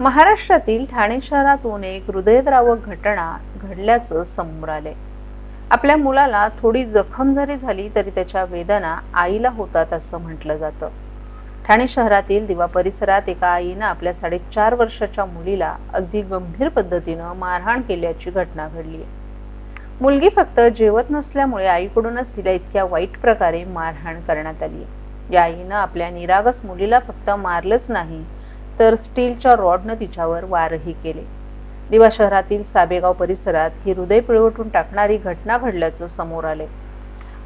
महाराष्ट्रातील ठाणे शहरातून एक हृदयद्रावक घटना घडल्याचं समोर आले आपल्या मुलाला थोडी जखम जरी झाली तरी त्याच्या वेदना आईला होतात असं म्हटलं जातं. ठाणे शहरातील दिवा परिसरात एका आईनं आपल्या साडेचार वर्षाच्या मुलीला अगदी गंभीर पद्धतीनं मारहाण केल्याची घटना घडली मुलगी फक्त जेवत नसल्यामुळे आईकडूनच तिला इतक्या वाईट प्रकारे मारहाण करण्यात आली या आईनं आपल्या निरागस मुलीला फक्त मारलंच नाही तर स्टीलच्या रॉडनं तिच्यावर वारही केले. दिवा शहरातील साबेगाव परिसरात ही हृदय पिळवटून टाकणारी घटना घडल्याचं समोर आले.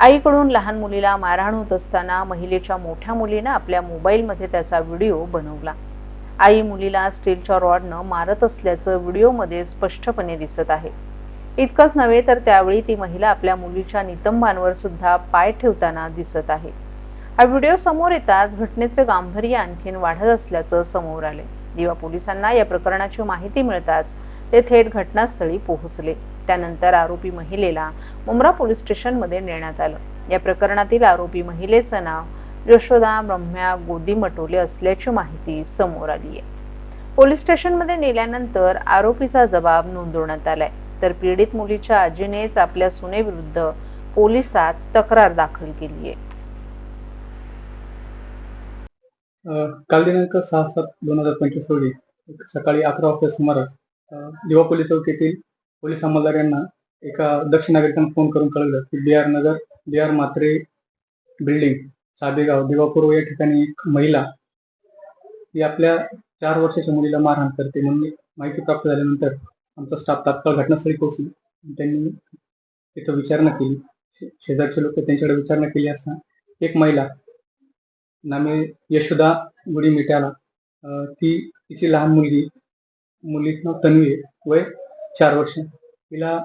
आईकडून लहान मुलीला मारहाण होत असताना महिलेच्या मोठ्या मुलीनं आपल्या मोबाईलमध्ये त्याचा व्हिडिओ बनवला. आई मुलीला स्टीलच्या रॉडनं मारत असल्याचं व्हिडिओमध्ये स्पष्टपणे दिसत आहे. इतकंच नव्हे तर त्यावेळी ती महिला आपल्या मुलीच्या नितंबांवर सुद्धा पाय ठेवताना दिसत आहे. हा व्हिडिओ समोर येताच घटनेचे गांभीर्य आणखीन वाढत असल्याचं समोर आले. दिवा पोलिसांना या प्रकरणाची माहिती मिळताच ते थेट घटनास्थळी पोहोचले. त्यानंतर आरोपी महिलेला मुंब्रा पोलीस स्टेशनमध्ये नेण्यात आलं. या प्रकरणातील आरोपी महिलेचं नाव यशोदा ब्रह्म्या गोदी मटोले असल्याची माहिती समोर आली आहे. पोलीस स्टेशनमध्ये नेल्यानंतर आरोपीचा जबाब नोंदवण्यात आलाय. तर पीडित मुलीच्या आजीनेच आपल्या सुनेविरुद्ध पोलिसात तक्रार दाखल केली आहे. काल दिनांक सहा सात दोन हजार पंचवीस रोजी सकाळी अकरा वाजता सुमारास दिवा पोलीस चौकीतील पोलीस अंमलदार यांना एका दक्षिण नागरिकांना फोन करून कळवलं की B R Nagar B R Matre building Sabegaon दिवापूर्व या ठिकाणी एक महिला ही आपल्या चार वर्षाच्या मुलीला मारहाण करते म्हणून माहिती प्राप्त झाल्यानंतर आमचा स्टाफ तात्काळ घटनास्थळी पोहोचली. त्यांनी तिथं विचारणा केली. शे- शेजारचे लोक त्यांच्याकडे विचारणा केली असता एक महिला नामे यशोदा गुडी मिट्याला. ती तिची लहान मुलगी मुलीचं नाव तन्वी आहे, वय चार वर्ष. तिला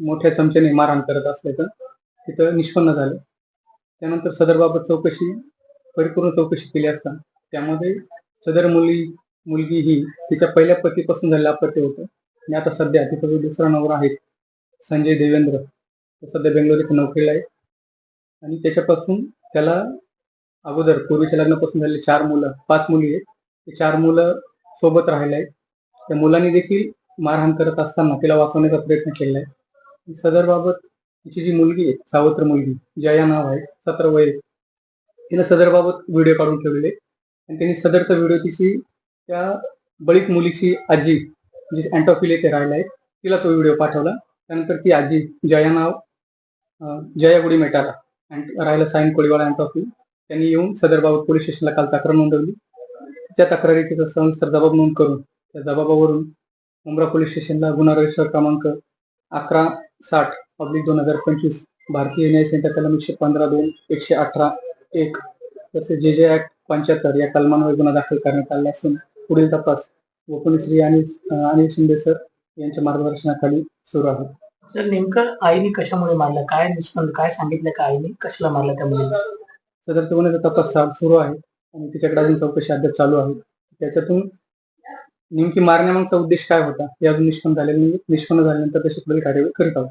मोठ्या चमच्याने मारहाण करत असल्याचं तिथं निष्पन्न झालं. त्यानंतर सदरबाबत चौकशी परिपूर्ण चौकशी केली असता. त्यामध्ये सदर मुली मुलगी ही तिच्या पहिल्या पतीपासून झालेला अपत्य होतं. आणि आता सध्या तिचा जो दुसरा नवरा आहे संजय देवेंद्र तो सध्या बेंगलोर इथे नोकरीला आहे. आणि त्याच्यापासून त्याला अगोदर पूर्वीच्या लग्नापासून झालेले चार मुलं पाच मुली आहेत. ते चार मुलं सोबत राहिले आहेत. त्या मुलांनी देखील मारहाण करत असताना तिला वाचवण्याचा प्रयत्न केला आहे. सदर बाबत तिची जी मुलगी आहे सावत्र मुलगी जया नाव आहे सतरा वय आहे. तिनं सदर बाबत व्हिडिओ काढून ठेवलेले आणि त्यांनी सदरचा व्हिडिओ तिची त्या बळीत मुलीची आजी जी अँटॉफिल येथे राहिला आहे तिला तो व्हिडिओ पाठवला. त्यानंतर ती आजी जया नाव जया गुडी मेटाला अँट- राहिला साईन कोळीवाला अँटॉफिल त्यांनी येऊन सदर बाबत पोलीस स्टेशनला काल तक्रार नोंदवली. त्या तक्रारीचा सविस्तर जबाब नोंद करून त्या जबाबावरून मुंब्रा पोलीस स्टेशनला गुन्हा रजिस्टर क्रमांक अकरा साठ पब्लिक दोन हजार पंचवीस भारतीय न्याय संहिता कलम एकशे पंधरा दोन एकशे अठरा एक तसेच जे जे ऍक्ट पंच्याहत्तर या कलमांवर गुन्हा दाखल करण्यात आला असून पुढील तपास उपनिश्री आणि अनिल शिंदे सर यांच्या मार्गदर्शनाखाली सुरू आहे. तर नेमकं आईने कशामुळे मारलं? काय निष्पन्न काय सांगितलं का आईने? कशाला मारलं त्या मुलीला सदरच्या गुन्ह्याचा तपास सुरू आहे आणि तिच्याकडे अजून चौकशी अद्याप चालू आहे. त्याच्यातून नेमकी मारण्यामागचा उद्देश काय होता? हे अजून निष्पन्न झाले निष्पन्न झाल्यानंतर तशी पुढील कार्यवाही करीत आहोत.